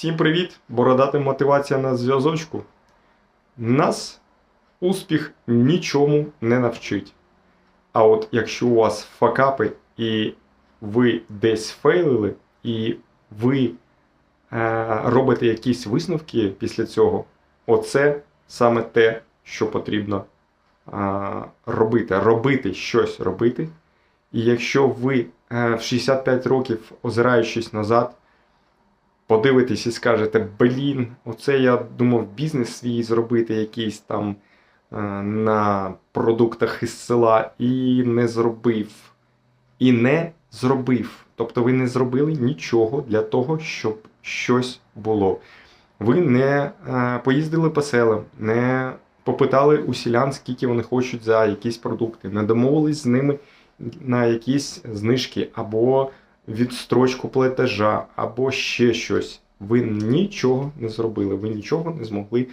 Всім привіт! Бородати мотивація на зв'язочку. Нас успіх нічому не навчить. А от якщо у вас факапи і ви десь фейлили, і ви е, робите якісь висновки після цього, оце саме те, що потрібно е, робити. Робити щось робити. І якщо ви е, в 65 років, озираючись назад, подивитесь і скажете, блін, оце я думав бізнес свій зробити якийсь там е, на продуктах із села і не зробив. І не зробив. Тобто ви не зробили нічого для того, щоб щось було. Ви не е, поїздили по селам, не попитали у селян, скільки вони хочуть за якісь продукти, не домовились з ними на якісь знижки або відстрочку платежа, або ще щось. Ви нічого не зробили, ви нічого не змогли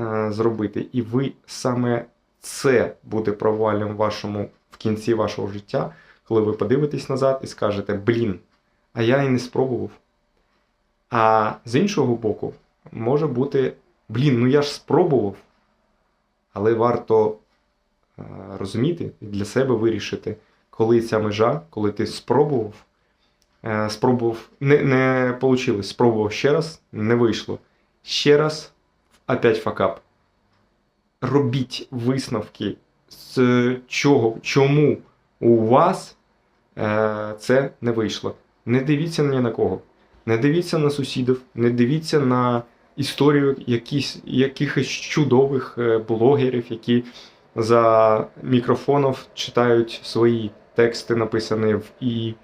е, зробити. І ви саме це буде провалом вашому в кінці вашого життя, коли ви подивитесь назад і скажете: блін, а я і не спробував. А з іншого боку, може бути, блін, ну я ж спробував. Але варто е, розуміти і для себе вирішити, коли ця межа, коли ти спробував, спробував, не, не спробував ще раз, не вийшло. Ще раз, опять факап. Робіть висновки з чого, чому у вас е, це не вийшло. Не дивіться ні на кого. Не дивіться на сусідів, не дивіться на історію якісь, якихось чудових е, блогерів, які за мікрофонів читають свої тексти, написані в і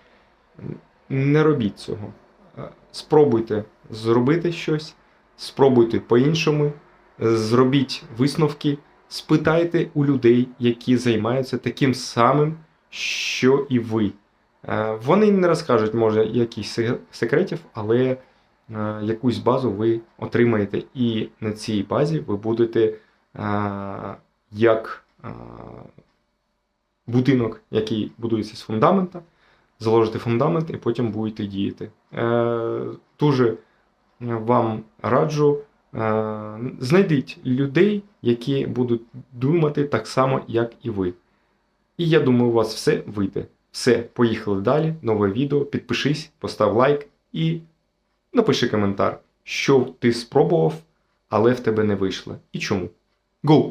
не робіть цього. Е, Спробуйте зробити щось, спробуйте по-іншому, зробіть висновки, спитайте у людей, які займаються таким самим, що і ви. Е, Вони не розкажуть, може, якісь секретів, але е, якусь базу ви отримаєте, і на цій базі ви будете як будинок, який будується з фундамента, заложите фундамент і потім будете діяти. Е, Дуже вам раджу, е, знайдіть людей, які будуть думати так само, як і ви. І я думаю, у вас все вийде. Все, поїхали далі. Нове відео. Підпишись, постав лайк і напиши коментар, що ти спробував, але в тебе не вийшло. І чому. Go!